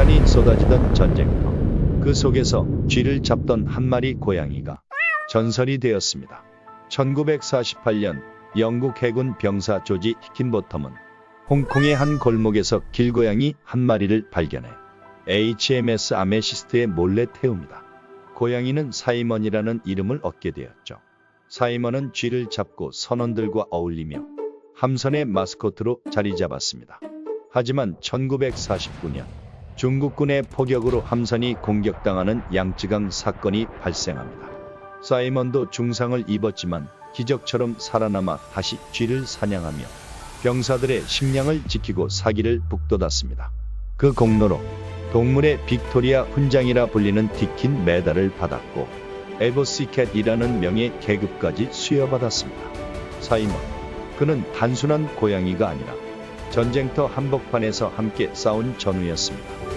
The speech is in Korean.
폭탄이 쏟아지던 전쟁터. 그 속에서 쥐를 잡던 한 마리 고양이가 전설이 되었습니다. 1948년 영국 해군 병사 조지 히킨보텀은 홍콩의 한 골목에서 길고양이 한 마리를 발견해 HMS 아메시스트에 몰래 태웁니다. 고양이는 사이먼이라는 이름을 얻게 되었죠. 사이먼은 쥐를 잡고 선원들과 어울리며 함선의 마스코트로 자리 잡았습니다. 하지만 1949년 중국군의 포격으로 함선이 공격당하는 양쯔강 사건이 발생합니다. 사이먼도 중상을 입었지만 기적처럼 살아남아 다시 쥐를 사냥하며 병사들의 식량을 지키고 사기를 북돋았습니다. 그 공로로 동물의 빅토리아 훈장이라 불리는 디킨 메달을 받았고 에버시캣이라는 명예 계급까지 수여받았습니다. 사이먼, 그는 단순한 고양이가 아니라 전쟁터 한복판에서 함께 싸운 전우였습니다.